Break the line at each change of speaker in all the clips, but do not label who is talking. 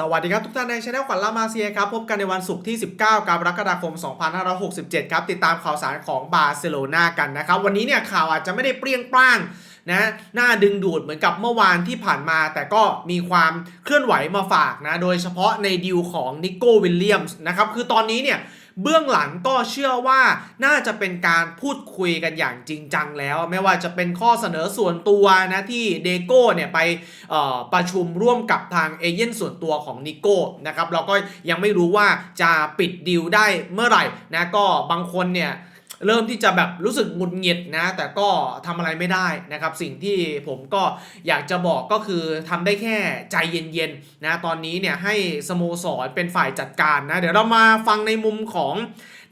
สวัสดีครับทุกท่านในช anel ขวัญลามาเซียครับ พบกันในวันศุกร์ที่ 19 กรกฎาคม 2567 ครับ ติดตามข่าวสารของบาร์เซโลนากันนะครับ วันนี้เนี่ยข่าวอาจจะไม่ได้เปรี้ยงปร้างนะน่าดึงดูดเหมือนกับเมื่อวานที่ผ่านมา แต่ก็มีความเคลื่อนไหวมาฝากนะ โดยเฉพาะในดีลของนิโก้วิลเลียมส์นะครับ คือตอนนี้เนี่ย เบื้องหลังก็เชื่อว่าน่าจะเป็นการพูดคุยกันอย่างจริงจังแล้ว ไม่ว่าจะเป็นข้อเสนอส่วนตัวนะที่เดโก้เนี่ยไปประชุมร่วมกับทางเอเย่นส่วนตัวของนิโก้นะครับเราก็ยังไม่รู้ว่าจะปิดดีลได้เมื่อไหร่นะก็บางคนเนี่ย เริ่มที่จะแบบรู้สึกหงุดหงิดนะ แต่ก็ทำอะไรไม่ได้นะครับ สิ่งที่ผมก็อยากจะบอกก็คือทำได้แค่ใจเย็นๆนะตอนนี้เนี่ยให้สโมสรเป็นฝ่ายจัดการนะ เดี๋ยวเรามาฟังในมุมของ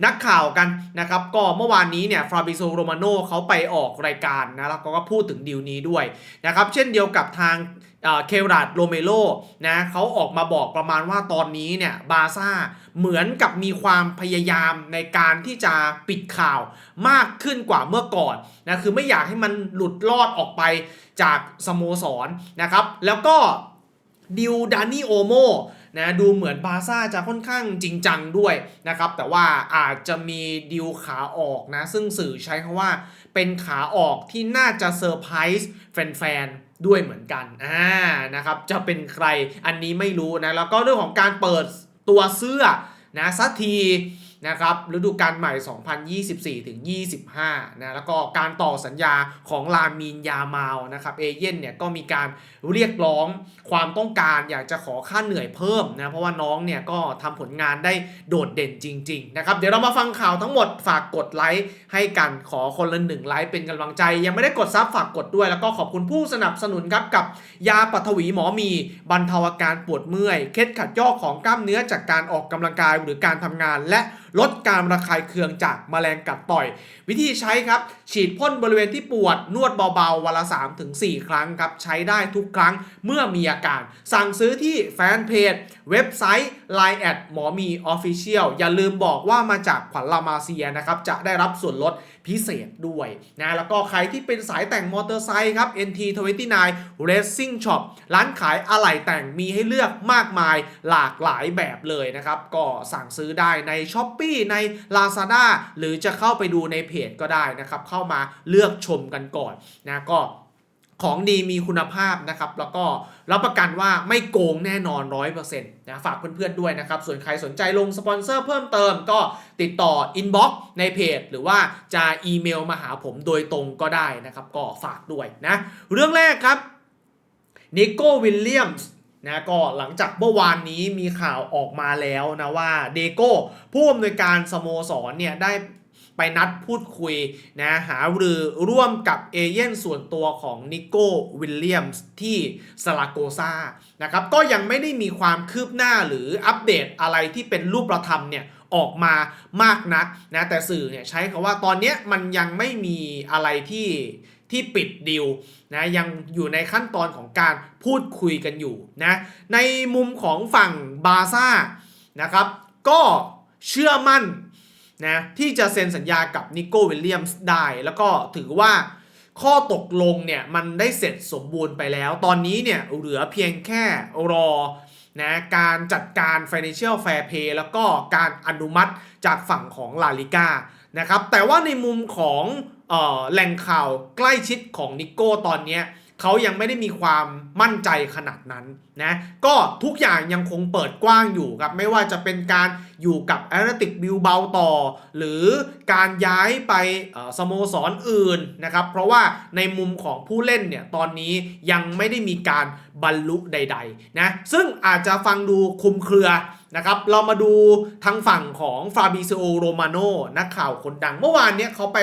นักข่าวกันนะครับ ก็เมื่อวานนี้เนี่ยฟราบิโซโรมาโนเขาไปออกรายการนะแล้วก็พูดถึงดีลนี้ด้วยนะครับ เช่นเดียวกับทาง เคราดโรเมโลนะเขาออกมาบอกประมาณว่าตอนนี้เนี่ยบาซ่าเหมือนกับมีความพยายามในการที่จะปิดข่าวมากขึ้นกว่าเมื่อก่อนนะคือไม่อยากให้มันหลุดลอดออกไปจากสโมสรนะครับ แล้วก็ดิวดานี่โอโมนะดูเหมือนบาซ่าจะค่อนข้างจริงจังด้วยนะครับ แต่ว่าอาจจะมีดิวขาออกนะ ซึ่งสื่อใช้คำว่าเป็นขาออกที่น่าจะเซอร์ไพรส์แฟนๆ ด้วยเหมือนกันอ่านะครับจะเป็นใครอันนี้ไม่รู้นะแล้วก็เรื่องของการเปิดตัวเสื้อนะสักที นะครับฤดูกาลใหม่ 2024ถึง25 นะ แล้วก็การต่อสัญญาของลามีนยามาลนะครับเอเย่นเนี่ยก็มีการเรียกร้องความต้องการอยากจะขอค่าเหนื่อยเพิ่มนะ เพราะว่าน้องเนี่ยก็ทำผลงานได้โดดเด่นจริงๆนะครับ เดี๋ยวเรามาฟังข่าวทั้งหมดฝากกดไลค์ให้กันขอคนละหนึ่งไลค์เป็นกำลังใจ ยังไม่ได้กดซับฝากกดด้วย แล้วก็ขอบคุณผู้สนับสนุนครับกับยาปัทวีหมอมีบรรเทาอาการปวดเมื่อยเคล็ดขัดย่อของกล้ามเนื้อจากการออกกำลังกายหรือการทำงานและลดการระคายเคืองจากแมลงกัดต่อย วิธีใช้ครับ ฉีดพ่นบริเวณที่ปวดนวดเบาๆ วันละ 3-4 ครั้งครับ ใช้ได้ทุกครั้งเมื่อมีอาการ สั่งซื้อที่แฟนเพจ เว็บไซต์ Line แอดหมอมีออฟฟิเชียลอย่าลืมบอกว่ามาจากขวัญลามาเซียนะครับ จะได้รับส่วนลด พิเศษด้วยนะแล้วก็ใครที่เป็นสายแต่งมอเตอร์ไซค์ครับ NT29 Racing Shop ร้านขายอะไหล่แต่งมีให้เลือกมากมายหลากหลายแบบเลยนะครับ ก็สั่งซื้อได้ใน s h อ p e e ใน Lazada หรือจะเข้าไปดูในเพจก็ได้นะครับ เข้ามาเลือกชมกันก่อนนะก็ ของดีมีคุณภาพนะครับ แล้วก็รับประกันว่าไม่โกงแน่นอน 100%นะฝากเพื่อนๆด้วยนะครับ ส่วนใครสนใจลงสปอนเซอร์เพิ่มเติมก็ติดต่ออินบ็อกซ์ในเพจ หรือว่าจะอีเมลมาหาผมโดยตรงก็ได้นะครับ ก็ฝากด้วยนะ เรื่องแรกครับนิโก้วิลเลียมส์นะก็หลังจากเมื่อวานนี้มีข่าวออกมาแล้วนะว่าเดโก้ผู้อำนวยการสโมสรเนี่ยได้ ไปนัดพูดคุยนะหาหรือร่วมกับเอเย่นส่วนตัวของนิโก้วิลเลียมส์ที่สลาโกซานะครับก็ยังไม่ได้มีความคืบหน้าหรืออัปเดตอะไรที่เป็นรูปธรรมเนี่ยออกมามากนักนะแต่สื่อเนี่ยใช้คำว่าตอนนี้มันยังไม่มีอะไรที่ที่ปิดดีลนะยังอยู่ในขั้นตอนของการพูดคุยกันอยู่นะในมุมของฝั่งบาซ่านะครับก็เชื่อมั่น นะที่จะเซ็นสัญญากับนิโก้วิลเลียมส์ได้ แล้วก็ถือว่าข้อตกลงเนี่ยมันได้เสร็จสมบูรณ์ไปแล้ว ตอนนี้เนี่ยเหลือเพียงแค่รอนะการจัดการ Financial Fair Play แล้วก็การอนุมัติจากฝั่งของลาลิก้านะครับแต่ว่าในมุมของออแหล่งข่าวใกล้ชิดของนิโก้ตอนนี้ เขายังไม่ได้มีความมั่นใจขนาดนั้นนะก็ทุกอย่างยังคงเปิดกว้างอยู่ครับ ไม่ว่าจะเป็นการอยู่กับแอตติกบิลเบาต่อ หรือการย้ายไปสโมสรออื่นนะครับ เพราะว่าในมุมของผู้เล่นเนี่ยตอนนี้ยังไม่ได้มีการบรรลุใดๆนะซึ่งอาจจะฟังดูคุมเครือนะครับเรามาดูทางฝั่งของฟาบิซิโอโรมาโนนักข่าวคนดัง เมื่อวานเนี้ยเขาไป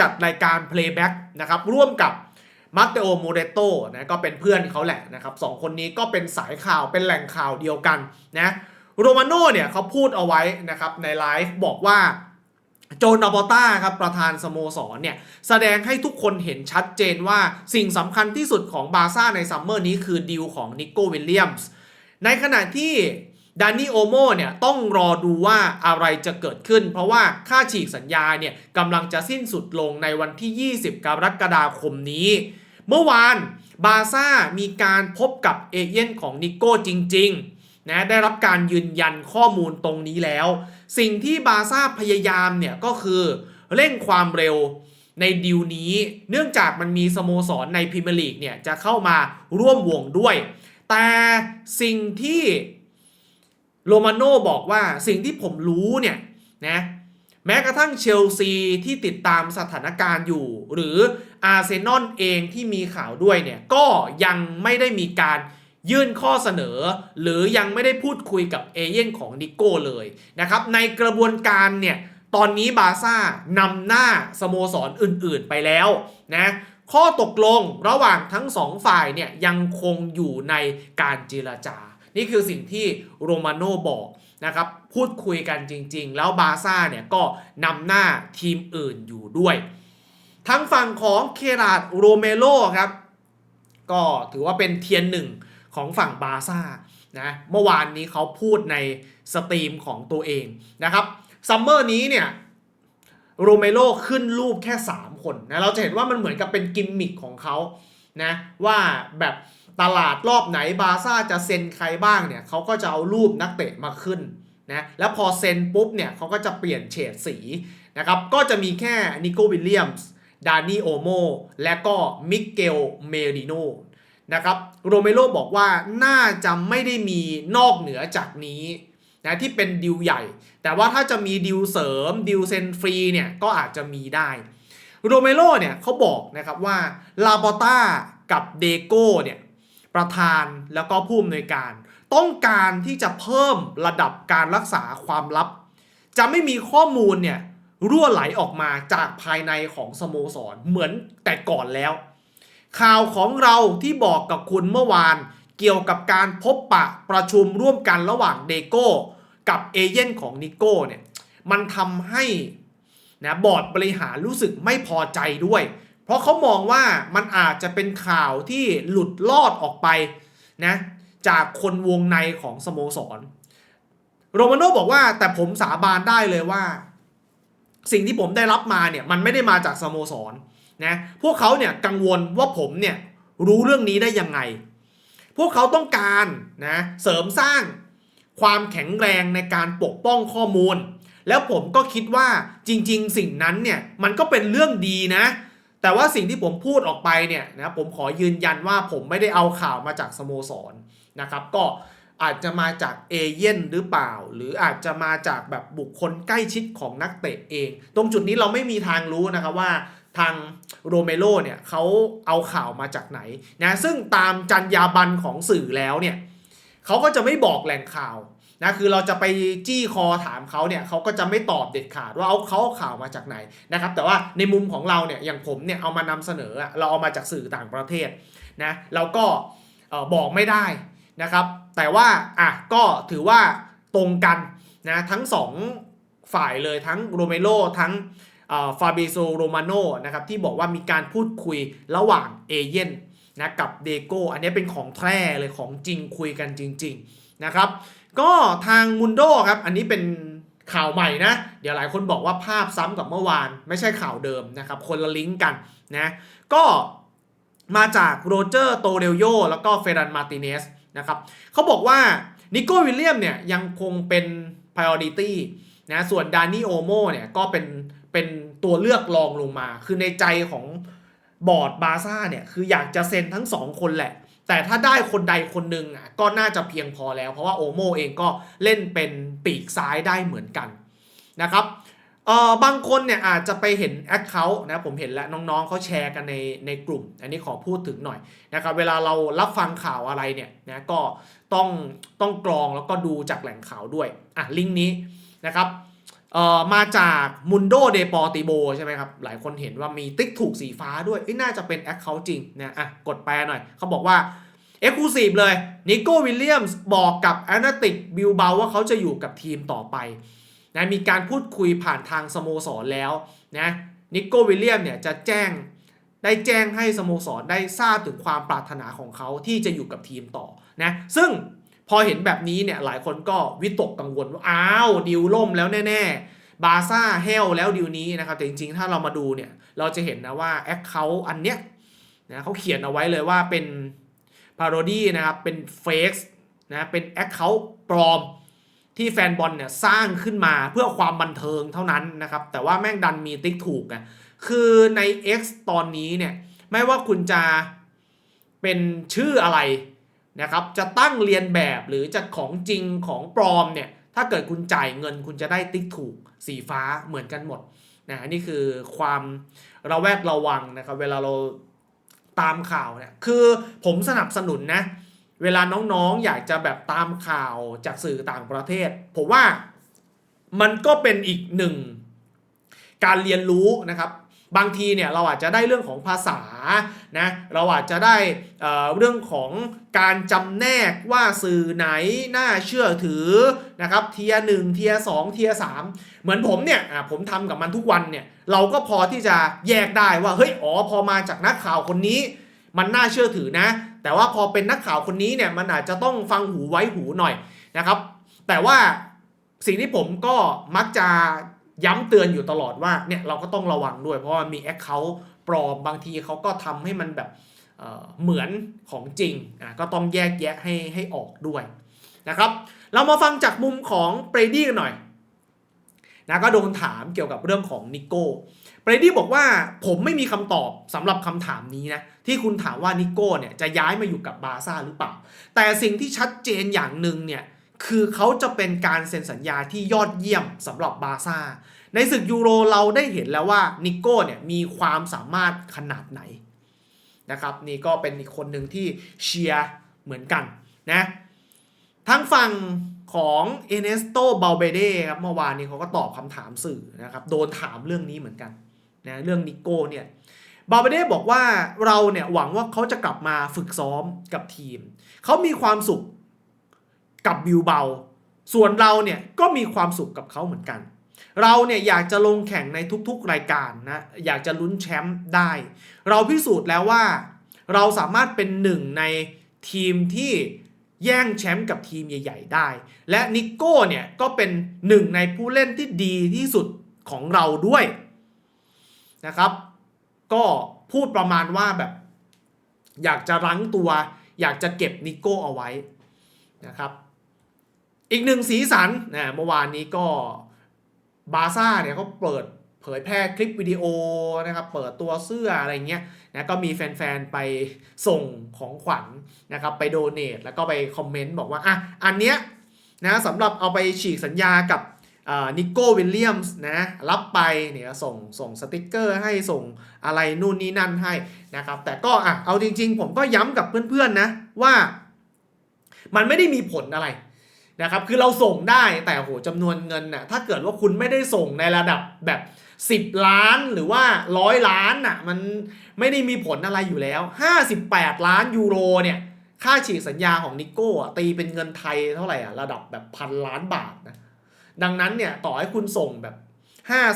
จัดรายการ Playback นะครับร่วมกับ มาร์เตโอโมเรโตนะก็เป็นเพื่อนเขาแหละนะครับสองคนนี้ก็เป็นสายข่าวเป็นแหล่งข่าวเดียวกันนะโรมาโน่เนี่ยเขาพูดเอาไว้นะครับในไลฟ์บอกว่าโจนาบอต้าครับประธานสโมสรเนี่ยแสดงให้ทุกคนเห็นชัดเจนว่าสิ่งสำคัญที่สุดของบาซ่าในซัมเมอร์นี้คือดีลของนิโก้วิลเลียมส์ในขณะที่ดานิโอโมเนี่ยต้องรอดูว่าอะไรจะเกิดขึ้น เพราะว่าค่าฉีกสัญญาเนี่ยกำลังจะสิ้นสุดลงในวันที่ 20 กรกฎาคมนี้ เมื่อวานบาซ่ามีการพบกับเอเย่นของนิโก้จริงๆนะได้รับการยืนยันข้อมูลตรงนี้แล้ว สิ่งที่บาซ่าพยายามเนี่ยก็คือเร่งความเร็วในดีลนี้ เนื่องจากมันมีสโมสรในพรีเมียร์ลีกเนี่ยจะเข้ามาร่วมวงด้วย แต่สิ่งที่โรมาโน่บอกว่าสิ่งที่ผมรู้เนี่ยนะ แม้กระทั่งเชลซีที่ติดตามสถานการณ์อยู่ หรืออาร์เซนอลเองที่มีข่าวด้วยเนี่ย ก็ยังไม่ได้มีการยื่นข้อเสนอ หรือยังไม่ได้พูดคุยกับเอเย่นของนิโก้เลยนะครับ ในกระบวนการเนี่ย ตอนนี้บาร์ซ่านำหน้าสโมสรอื่นๆไปแล้วนะข้อตกลงระหว่างทั้งสองฝ่ายเนี่ยยังคงอยู่ในการเจรจา นี่คือสิ่งที่โรมาโน่บอก นะครับพูดคุยกันจริง ๆ แล้วบาซ่าเนี่ยก็นำหน้าทีมอื่นอยู่ด้วย ทั้งฝั่งของเคราดโรเมโลครับ ก็ถือว่าเป็นเทียนหนึ่งของฝั่งบาซ่านะเมื่อวานนี้เขาพูดในสตรีมของตัวเองนะครับซัมเมอร์นี้เนี่ยโรเมโลขึ้นรูปแค่ 3 คนนะเราจะเห็นว่ามันเหมือนกับเป็นกิมมิคของเขานะว่าแบบ ตลาดรอบไหนบาซ่าจะเซ็นใครบ้างเนี่ยเขาก็จะเอารูปนักเตะมาขึ้นนะแล้วพอเซ็นปุ๊บเนี่ยเขาก็จะเปลี่ยนเฉดสีนะครับก็จะมีแค่นิโกวิลเลียมส์ดานี่โอโมและก็มิเกลเมริโนนะครับโรเมโรบอกว่าน่าจะไม่ได้มีนอกเหนือจากนี้นะที่เป็นดิวใหญ่ แต่ว่าถ้าจะมีดิวเสริมดิวเซนฟรีเนี่ยก็อาจจะมีได้โรเมโรเนี่ยเขาบอกนะครับว่าลาบอต้ากับเดโก้เนี่ย ประธานแล้วก็ผู้อำนวยการ ต้องการที่จะเพิ่มระดับการรักษาความลับ จะไม่มีข้อมูลเนี่ยรั่วไหลออกมาจากภายในของสโมสรเหมือนแต่ก่อนแล้ว ข่าวของเราที่บอกกับคุณเมื่อวาน เกี่ยวกับการพบปะประชุมร่วมกันระหว่างเดโก้กับเอเย่นของนิโก้เนี่ยมันทำให้นะบอร์ดบริหารรู้สึกไม่พอใจด้วย เพราะเขามองว่ามันอาจจะเป็นข่าวที่หลุดลอดออกไปนะจากคนวงในของสโมสร โรมาโน่บอกว่าแต่ผมสาบานได้เลยว่า สิ่งที่ผมได้รับมาเนี่ยมันไม่ได้มาจากสโมสรนะพวกเขาเนี่ยกังวลว่าผมเนี่ยรู้เรื่องนี้ได้ยังไง พวกเขาต้องการนะเสริมสร้างความแข็งแรงในการปกป้องข้อมูล แล้วผมก็คิดว่าจริง ๆ สิ่งนั้นเนี่ยมันก็เป็นเรื่องดีนะ แต่ว่าสิ่งที่ผมพูดออกไปเนี่ยนะผมขอยืนยันว่าผมไม่ได้เอาข่าวมาจากสโมสรนะครับก็อาจจะมาจากเอเย่นหรือเปล่า หรืออาจจะมาจากแบบบุคคลใกล้ชิดของนักเตะเอง ตรงจุดนี้เราไม่มีทางรู้นะครับว่าทางโรเมโรเนี่ยเขาเอาข่าวมาจากไหนนะซึ่งตามจรรยาบรรณของสื่อแล้วเนี่ยเขาก็จะไม่บอกแหล่งข่าว นะคือเราจะไปจี้คอถามเขาเนี่ยเขาก็จะไม่ตอบเด็ดขาดว่าเอาเขาข่าวมาจากไหนนะครับแต่ว่าในมุมของเราเนี่ยอย่างผมเนี่ยเอามานำเสนอเราเอามาจากสื่อต่างประเทศนะเราก็บอกไม่ได้นะครับแต่ว่าอะก็ถือว่าตรงกันนะทั้งสองฝ่ายเลยทั้งโรเมโรทั้งฟาเบโซโรมาโนนะครับที่บอกว่ามีการพูดคุยระหว่างเอเย่นนะกับเดโกอันนี้เป็นของแท้เลยของจริงคุยกันจริง ๆนะครับ ก็ทางมุนโดครับ อันนี้เป็นข่าวใหม่นะ เดี๋ยวหลายคนบอกว่าภาพซ้ำกับเมื่อวาน ไม่ใช่ข่าวเดิมนะครับ คนละลิงก์กันนะ ก็มาจากโรเจอร์โตเรลโยแล้วก็เฟรันมาติเนสนะครับเขาบอกว่านิโก้วิลเลียมเนี่ยยังคงเป็น priority นะส่วนดานี่โอโมเนี่ยก็เป็นเป็นตัวเลือกรองลงมา คือในใจของบอร์ดบาซ่าเนี่ยคืออยากจะเซ็นทั้งสองคนแหละ แต่ถ้าได้คนใดคนหนึ่งอะก็น่าจะเพียงพอแล้ว เพราะว่าโอโมเองก็เล่นเป็นปีกซ้ายได้เหมือนกันนะครับเอ่อบางคนเนี่ยอาจจะไปเห็นแอคเคาท์นะผมเห็นแล้วน้องๆเขาแชร์กันในในกลุ่ม อันนี้ขอพูดถึงหน่อยนะครับเวลาเรารับฟังข่าวอะไรเนี่ยนะก็ต้องต้องกรองแล้วก็ดูจากแหล่งข่าวด้วยอะลิงก์นี้นะครับ เอ่อมาจากมุนโดเดปอติโบใช่ไหมครับ หลายคนเห็นว่ามีติ๊กถูกสีฟ้าด้วยน่าจะเป็นแอคเคาท์จริงนะอะกดแปลหน่อย เขาบอกว่าเอ็กซ์คลูซีฟเลยนิโก้วิลเลียมส์บอกกับแอนาติกบิลเบาว่าเขาจะอยู่กับทีมต่อไปนะมีการพูดคุยผ่านทางสโมสรแล้วนะนิโก้วิลเลียมเนี่ยจะแจ้งได้แจ้งให้สโมสรได้ทราบถึงความปรารถนาของเขาที่จะอยู่กับทีมต่อนะซึ่ง พอเห็นแบบนี้เนี่ยหลายคนก็วิตกกังวลว่าอ้าวดิวล่มแล้วแน่ๆ บาซ่าเฮลแล้วดิวนี้นะครับ แต่จริงๆ ถ้าเรามาดูเนี่ย เราจะเห็นนะว่าแอคเคาท์อันเนี้ยนะเขาเขียนเอาไว้เลยว่าเป็นพาโรดี้นะครับ เป็นเฟกนะเป็นแอคเคาท์ปลอมที่แฟนบอลเนี่ยสร้างขึ้นมาเพื่อความบันเทิงเท่านั้นนะครับ แต่ว่าแม่งดันมีติ๊กถูกนะคือใน X ตอนนี้เนี่ย ไม่ว่าคุณจะเป็นชื่ออะไร นะครับจะตั้งเรียนแบบหรือจะของจริงของปลอมเนี่ยถ้าเกิดคุณจ่ายเงินคุณจะได้ติ๊กถูกสีฟ้าเหมือนกันหมดนะนนี้คือความระแวดระวังนะครับเวลาเราตามข่าวเนี่ยคือผมสนับสนุนนะเวลาน้องๆ อยากจะแบบตามข่าวจากสื่อต่างประเทศ ผมว่ามันก็เป็นอีกหนึ่งการเรียนรู้นะครับ บางทีเนี่ยเราอาจจะได้เรื่องของภาษานะเราอาจจะได้เอ่อเรื่องของการจำแนกว่าสื่อไหนน่าเชื่อถือนะครับเทียหนึ่งเทียสองเทียสามเหมือนผมเนี่ยผมทำกับมันทุกวันเนี่ยเราก็พอที่จะแยกได้ว่าเฮ้ยอ๋อพอมาจากนักข่าวคนนี้ มันน่าเชื่อถือนะ แต่ว่าพอเป็นนักข่าวคนนี้เนี่ยมันอาจจะต้องฟังหูไว้หูหน่อยนะครับ แต่ว่าสิ่งที่ผมก็มักจะ ย้ำเตือนอยู่ตลอดว่าเนี่ยเราก็ต้องระวังด้วย เพราะว่ามีแอคเคาท์ปลอมบางทีเขาก็ทำให้มันแบบเเหมือนของจริงอะก็ต้องแยกแยะให้ให้ออกด้วยนะครับ เรามาฟังจากมุมของเบรดี้กันหน่อยนะก็โดนถามเกี่ยวกับเรื่องของนิโก้เบรดี้บอกว่าผมไม่มีคำตอบสำหรับคำถามนี้นะที่คุณถามว่านิโก้เนี่ยจะย้ายมาอยู่กับบาร์ซ่าหรือเปล่า แต่สิ่งที่ชัดเจนอย่างหนึ่งเนี่ยคือเขาจะเป็นการเซ็นสัญญาที่ยอดเยี่ยมสำหรับบาร์ซ่า ในศึกยูโรเราได้เห็นแล้วว่านิโก้เนี่ยมีความสามารถขนาดไหนนะครับนี่ก็เป็นอีกคนหนึ่งที่เชียร์เหมือนกันนะทั้งฝั่งของเอเนสโตเบลเบเดครับเมื่อวานนี้เขาก็ตอบคำถามสื่อนะครับโดนถามเรื่องนี้เหมือนกันนะเรื่องนิโก้เนี่ยบาเบเด้บอกว่าเราเนี่ยหวังว่าเขาจะกลับมาฝึกซ้อมกับทีม เขามีความสุขกับบิวเบา ส่วนเราเนี่ยก็มีความสุขกับเขาเหมือนกัน เราเนี่ยอยากจะลงแข่งในทุกๆรายการนะ อยากจะลุ้นแชมป์ได้ เราพิสูจน์แล้วว่า เราสามารถเป็นหนึ่งในทีมที่แย่งแชมป์กับทีมใหญ่ ๆ ได้ และนิโก้เนี่ยก็เป็นหนึ่งในผู้เล่นที่ดีที่สุดของเราด้วยนะครับ ก็พูดประมาณว่าแบบ อยากจะรั้งตัว อยากจะเก็บนิโก้เอาไว้นะครับ อีกหนึ่งสีสันนะเมื่อวานนี้ก็ บาซ่าเนี่ยเขาเปิดเผยแพร่คลิปวิดีโอนะครับเปิดตัวเสื้ออะไรเงี้ยนะก็มีแฟนๆ ไปส่งของขวัญนะครับไปโดเนทแล้วก็ไปคอมเมนต์บอกว่าอะอันเนี้ยนะสำหรับเอาไปฉีกสัญญากับนิโก้วิลเลียมส์นะรับไปเนี่ยส่งส่งสติกเกอร์ให้ส่งอะไรนู่นนี่นั่นให้นะครับแต่ก็อะเอาจริงๆ ผมก็ย้ำกับเพื่อนๆนะว่า มันไม่ได้มีผลอะไร นะครับ คือเราส่งได้แต่โหจำนวนเงินน่ะถ้าเกิดว่าคุณไม่ได้ส่งในระดับแบบ 10 ล้านหรือว่าร้อยล้านน่ะมันไม่ได้มีผลอะไรอยู่แล้ว 58 ล้านยูโรเนี่ยค่าฉีกสัญญาของนิโก้ตีเป็นเงินไทยเท่าไหร่อะระดับแบบพันล้านบาทนะดังนั้นเนี่ยต่อให้คุณส่งแบบ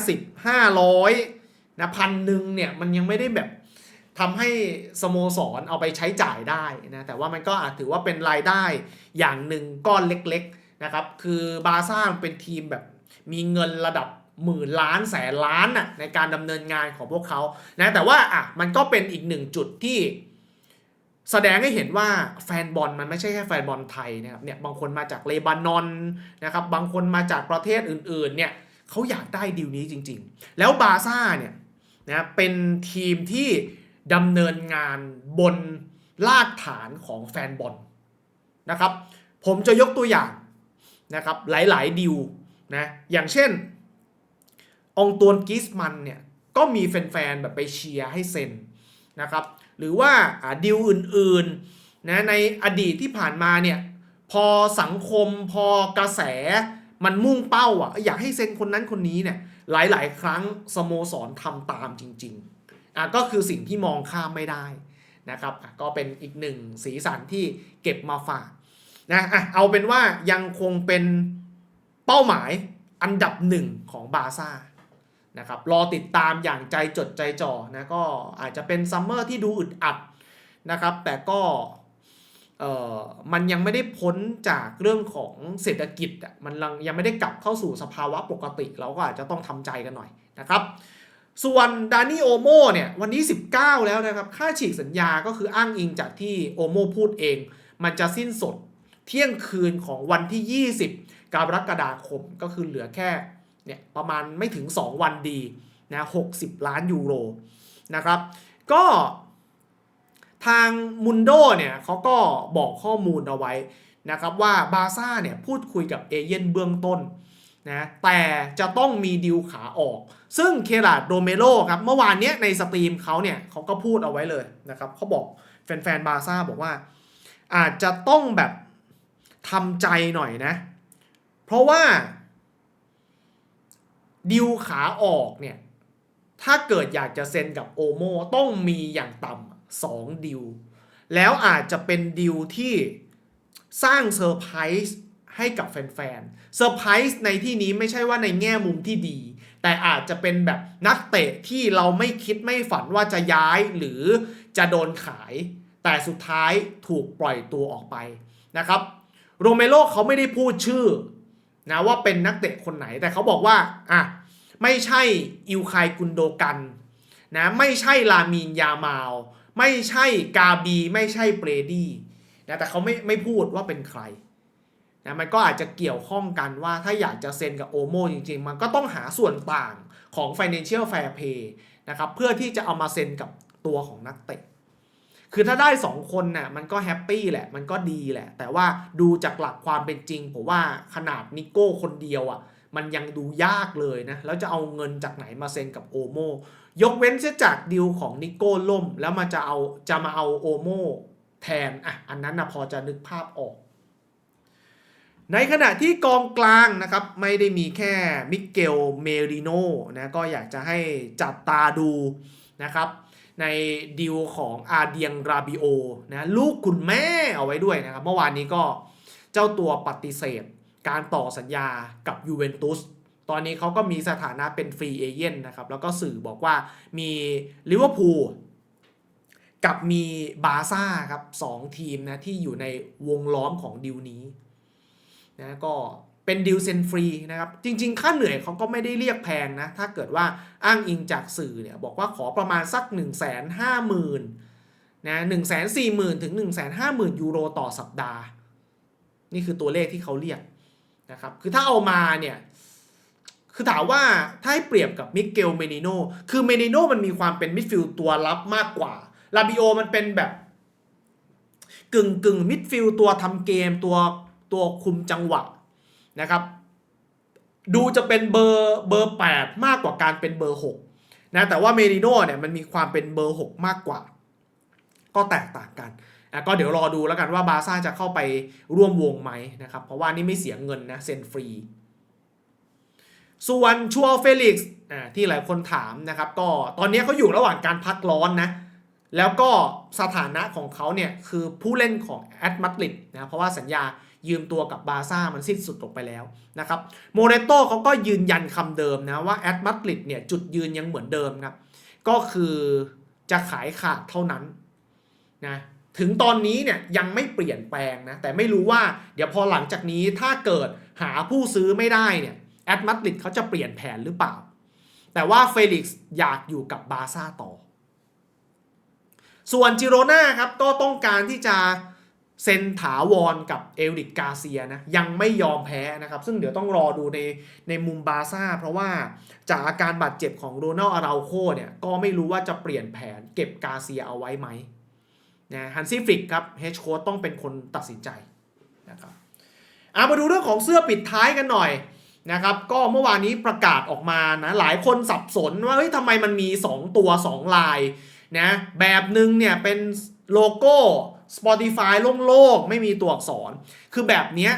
50 500นะพันหนึ่งเนี่ยมันยังไม่ได้แบบ ทำให้สโมสรเอาไปใช้จ่ายได้นะแต่ว่ามันก็อาจถือว่าเป็นรายได้อย่างหนึ่งก้อนเล็กๆนะครับคือบาซ่าเป็นทีมแบบมีเงินระดับหมื่นล้านแสนล้านน่ะในการดำเนินงานของพวกเขานะแต่ว่าอะมันก็เป็นอีกหนึ่งจุดที่แสดงให้เห็นว่าแฟนบอลมันไม่ใช่แค่แฟนบอลไทยนะครับเนี่ยบางคนมาจากเลบานอนนะครับบางคนมาจากประเทศอื่นๆเนี่ยเขาอยากได้ดีลนี้จริง ๆ แล้วบาซ่าเนี่ยนะเป็นทีมที่ ดำเนินงานบนรากฐานของแฟนบอลนะครับ ผมจะยกตัวอย่างนะครับหลายๆดิวนะอย่างเช่น องตวนกิสมันเนี่ยก็มีแฟนๆแบบไปเชียร์ให้เซ็นนะครับหรือว่าดิวอื่นๆนะในอดีตที่ผ่านมาเนี่ยพอสังคมพอกระแสมันมุ่งเป้าอะอยากให้เซ็นคนนั้นคนนี้เนี่ยหลายๆ ครั้งสโมสรทำตามจริง ๆ อะก็คือสิ่งที่มองข้ามไม่ได้นะครับอะก็เป็นอีกหนึ่งสีสันที่เก็บมาฝากนะอะเอาเป็นว่ายังคงเป็นเป้าหมายอันดับหนึ่งของบาซ่านะครับรอติดตามอย่างใจจดใจจ่อนะก็อาจจะเป็นซัมเมอร์ที่ดูอึดอัดนะครับ แต่ก็เออมันยังไม่ได้พ้นจากเรื่องของเศรษฐกิจอะมันยังไม่ได้กลับเข้าสู่สภาวะปกติ เราก็อาจจะต้องทำใจกันหน่อยนะครับ ส่วนดานี่โอโมเนี่ยวันนี้ 19 แล้วนะครับ ค่าฉีกสัญญาก็คืออ้างอิงจากที่โอโมพูดเอง มันจะสิ้นสุดเที่ยงคืนของวันที่ 20 กรกฎาคมก็คือเหลือแค่เนี่ยประมาณไม่ถึง 2 วันดีนะ60 ล้านยูโรนะครับ ก็ทางมุนโดเนี่ยเขาก็บอกข้อมูลเอาไว้นะครับว่าบาซ่าเนี่ยพูดคุยกับเอเย่นเบื้องต้น นะแต่จะต้องมีดิวขาออก ซึ่งเคราดโดเมโลครับเมื่อวานเนี้ยในสตรีมเขาเนี่ยเขาก็พูดเอาไว้เลยนะครับเขาบอกแฟนๆบาซ่าบอกว่า อาจจะต้องแบบทำใจหน่อยนะ เพราะว่าดิวขาออกเนี่ยถ้าเกิดอยากจะเซ็นกับโอโมต้องมีอย่างต่ำสองดิวแล้วอาจจะเป็นดิวที่สร้างเซอร์ไพรส์ ให้กับแฟนๆเซอร์ไพรส์ในที่นี้ไม่ใช่ว่าในแง่มุมที่ดี แต่อาจจะเป็นแบบนักเตะที่เราไม่คิดไม่ฝันว่าจะย้ายหรือจะโดนขาย แต่สุดท้ายถูกปล่อยตัวออกไปนะครับโรเมโรเขาไม่ได้พูดชื่อนะว่าเป็นนักเตะคนไหนแต่เขาบอกว่าอะไม่ใช่อิวคายกุนโดกันนะไม่ใช่ลามีนยามาว ไม่ใช่กาบี ไม่ใช่เบรดี้นะแต่เขาไม่ไม่พูดว่าเป็นใคร นะมันก็อาจจะเกี่ยวข้องกันว่าถ้าอยากจะเซ็นกับโอโมจริง ๆ มันก็ต้องหาส่วนต่างของ Financial Fair Play นะครับเพื่อที่จะเอามาเซ็นกับตัวของนักเตะ คือถ้าได้ 2 คนน่ะมันก็แฮปปี้แหละ มันก็ดีแหละ แต่ว่าดูจากหลักความเป็นจริงผมว่าขนาดนิโก้คนเดียวอะมันยังดูยากเลยนะ แล้วจะเอาเงินจากไหนมาเซ็นกับโอโมยกเว้นเสียจากดีลของนิโก้ล่ม แล้วมาจะเอาจะมาเอาโอโมแทนอะอันนั้นนะพอจะนึกภาพออก ในขณะที่กองกลางนะครับไม่ได้มีแค่มิเกลเมริโนนะก็อยากจะให้จับตาดูนะครับในดีลของอาเดียงราบิโอนะลูกคุณแม่เอาไว้ด้วยนะครับ เมื่อวานนี้ก็เจ้าตัวปฏิเสธ การต่อสัญญากับยูเวนตุสตอนนี้เขาก็มีสถานะเป็นฟรีเอเย่นนะครับ แล้วก็สื่อบอกว่ามีลิเวอร์พูลกับมีบาซ่าครับสองทีมนะที่อยู่ในวงล้อมของดิวนี้ นะก็เป็นดิวเซนฟรีนะครับ จริง ๆ ค่าเหนื่อยเขาก็ไม่ได้เรียกแพงนะ ถ้าเกิดว่าอ้างอิงจากสื่อเนี่ยบอกว่าขอประมาณสัก 1 5 0 0 0 0นะ1 4 0 0 0 0ถึง1 5 0 0 0 0ยูโรต่อสัปดาห์ นี่คือตัวเลขที่เขาเรียกนะครับ คือถ้าเอามาเนี่ย คือถามว่าถ้าให้เปรียบกับมิเกลเมนิโนคือเมนิโนมันมีความเป็นมิดฟิลด์ตัวรับมากกว่า ลาบิโอมันเป็นแบบกึ่งกึ่งมิดฟิลด์ตัวทำเกมตัว ตัวคุมจังหวะนะครับ ดูจะเป็นเบอร์เบอร์8มากกว่าการเป็นเบอร์6นะแต่ว่าเมนิโน่เนี่ยมันมีความเป็นเบอร์ 6 มากกว่า ก็แตกต่างกันอะก็เดี๋ยวรอดูแล้วกันว่าบาซ่าจะเข้าไปร่วมวงไหมนะครับ เพราะว่านี่ไม่เสียเงินนะเซ็นฟรี ส่วนชัวเฟลิกซ์ที่หลายคนถามนะครับ ก็ตอนนี้เขาอยู่ระหว่างการพักร้อนนะแล้วก็สถานะของเขาเนี่ยคือผู้เล่นของแอตมาดริดนะเพราะว่าสัญญา ยืมตัวกับบาซ่ามันสิ้นสุดลงไปแล้วนะครับโมเรโตเขาก็ยืนยันคำเดิมนะว่าแอตมาดริดเนี่ยจุดยืนยังเหมือนเดิมครับก็คือจะขายขาดเท่านั้นนะถึงตอนนี้เนี่ยยังไม่เปลี่ยนแปลงนะแต่ไม่รู้ว่าเดี๋ยวพอหลังจากนี้ถ้าเกิดหาผู้ซื้อไม่ได้เนี่ยแอตมาดริดเขาจะเปลี่ยนแผนหรือเปล่า แต่ว่าเฟลิกซ์อยากอยู่กับบาซ่าต่อ ส่วนจิโรนาครับก็ต้องการที่จะ เซนถาวรกับเอลดิกกาเซียนะยังไม่ยอมแพ้นะครับ ซึ่งเดี๋ยวต้องรอดูในในมุมบาซ่า เพราะว่าจากอาการบาดเจ็บของโรนัลอาราโคเนี่ยก็ไม่รู้ว่าจะเปลี่ยนแผนเก็บกาเซียเอาไว้ไหมนะฮันซี่ฟริกครับเฮดโค้ต้องเป็นคนตัดสินใจนะครับเอามาดูเรื่องของเสื้อปิดท้ายกันหน่อยนะครับก็เมื่อวานนี้ประกาศออกมานะหลายคนสับสนว่าเฮ้ยทำไมมันมี 2 ตัว 2 ลายนะแบบหนึ่งเนี่ยเป็นโลโก้ Spotify โล่งๆไม่มีตัวอักษร คือแบบนี้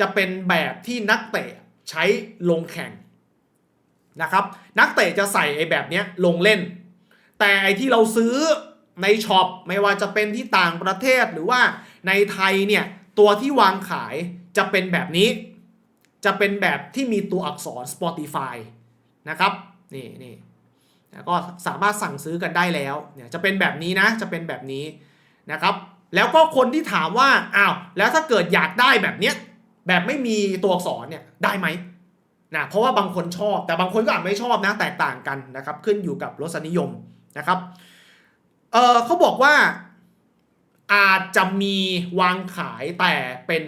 จะเป็นแบบที่นักเตะใช้ลงแข่งนะครับนักเตะจะใส่ไอ้แบบนี้ลงเล่น แต่ไอ้ที่เราซื้อในช็อปไม่ว่าจะเป็นที่ต่างประเทศหรือว่าในไทยเนี่ยตัวที่วางขายจะเป็นแบบนี้ จะเป็นแบบที่มีตัวอักษร Spotify นะครับนี่นี่ก็สามารถสั่งซื้อกันได้แล้วเนี่ยจะเป็นแบบนี้นะจะเป็นแบบนี้ นะครับแล้วก็คนที่ถามว่าอ้าวแล้วถ้าเกิดอยากได้แบบเนี้ยแบบไม่มีตัวอักษรเนี่ยได้ไหมนะเพราะว่าบางคนชอบ แต่บางคนก็อาจไม่ชอบนะแตกต่างกันนะครับขึ้นอยู่กับรสนิยมนะครับเออเขาบอกว่าอาจจะมีวางขายแต่เป็น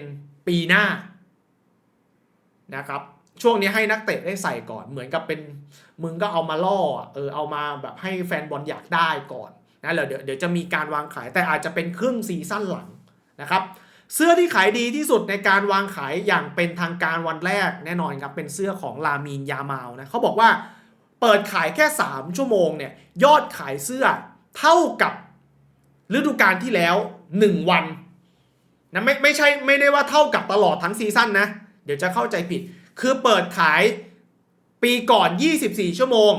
ปีหน้านะครับช่วงนี้ให้นักเตะได้ใส่ก่อนเหมือนกับเป็นมึงก็เอามาล่อเออเอามาแบบให้แฟนบอลอยากได้ก่อน นะเดี๋ยวเดี๋ยวจะมีการวางขายแต่อาจจะเป็นครึ่งซีซั่นหลังนะครับเสื้อที่ขายดีที่สุดในการวางขายอย่างเป็นทางการวันแรกแน่นอนครับเป็นเสื้อของลามีนยามาลนะเขาบอกว่าเปิดขายแค่ 3 ชั่วโมงเนี่ยยอดขายเสื้อเท่ากับฤดูกาลที่แล้ว 1 วันนะไม่ไม่ใช่ไม่ได้ว่าเท่ากับตลอดทั้งซีซั่นนะเดี๋ยวจะเข้าใจผิด คือเปิดขายปีก่อน 24 ชั่วโมง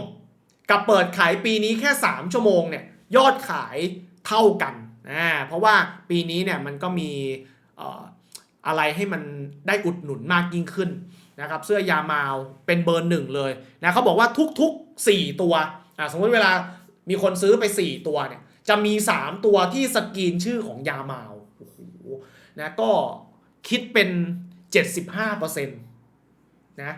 กับเปิดขายปีนี้แค่ 3 ชั่วโมงเนี่ย ยอดขายเท่ากันนะเพราะว่าปีนี้เนี่ยมันก็มีอะไรให้มันได้อุดหนุนมากยิ่งขึ้นนะครับเสื้อยามาวเป็นเบอร์หนึ่งเลยนะเขาบอกว่าทุกๆ 4 ตัวอะสมมติเวลามีคนซื้อไป 4 ตัวเนี่ยจะมี 3 ตัวที่สกรีนชื่อของยามาวโอ้โหนะก็คิดเป็น 75%นะ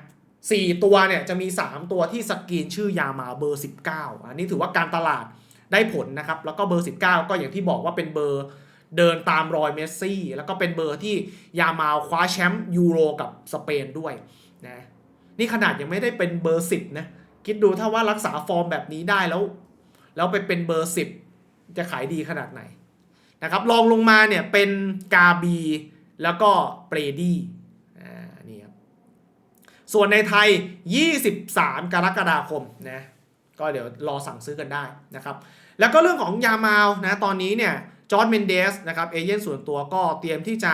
สี่ตัวเนี่ยจะมี 3 ตัวที่สกรีนชื่อยามาเบอร์ 19 อันนี้ถือว่าการตลาด ได้ผลนะครับ แล้วก็เบอร์ 19 ก็อย่างที่บอกว่าเป็นเบอร์เดินตามรอยเมสซี่ แล้วก็เป็นเบอร์ที่ยามาคว้าแชมป์ยูโรกับสเปนด้วยนะนี่ขนาดยังไม่ได้เป็นเบอร์ 10 นะ คิดดูถ้าว่ารักษาฟอร์มแบบนี้ได้แล้ว แล้วไปเป็นเบอร์ 10 จะขายดีขนาดไหนนะครับลองลงมาเนี่ยเป็นกาบีแล้วก็เปรดี้อ่านี่ครับส่วนในไทย 23 กรกฎาคมนะ ก็เดี๋ยวรอสั่งซื้อกันได้นะครับ แล้วก็เรื่องของยามาวนะตอนนี้เนี่ยจอร์ดเมนเดสนะครับเอเย่นส่วนตัวก็เตรียมที่จะ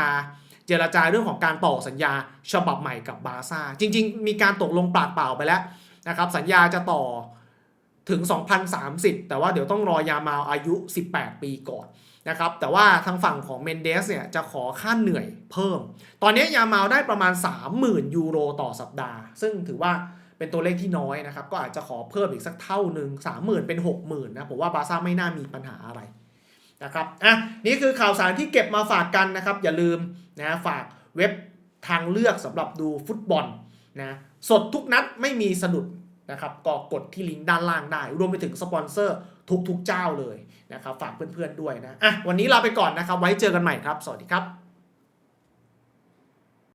เจรจาเรื่องของการต่อสัญญาฉบับใหม่กับบาร์ซ่า จริง ๆ มีการตกลงปากเปล่าไปแล้วนะครับ สัญญาจะต่อถึง 2030 แต่ว่าเดี๋ยวต้องรอยามาวอายุ 18 ปีก่อนนะครับ แต่ว่าทางฝั่งของเมนเดสเนี่ยจะขอค่าเหนื่อยเพิ่ม ตอนนี้ยามาลได้ประมาณ 30,000 ยูโรต่อสัปดาห์ ซึ่งถือว่า เป็นตัวเลขที่น้อยนะครับ ก็อาจจะขอเพิ่มอีกสักเท่าหนึ่ง30,000 เป็น 60,000นะผมว่าบาซ่าไม่น่ามีปัญหาอะไรนะครับอะนี่คือข่าวสารที่เก็บมาฝากกันนะครับ อย่าลืมนะฝากเว็บทางเลือกสำหรับดูฟุตบอลนะสดทุกนัดไม่มีสะดุดนะครับก็กดที่ลิงก์ด้านล่างได้ รวมไปถึงสปอนเซอร์ทุกๆเจ้าเลยนะครับฝากเพื่อนๆด้วยนะอะวันนี้ลาไปก่อนนะครับ ไว้เจอกันใหม่ครับ สวัสดีครับ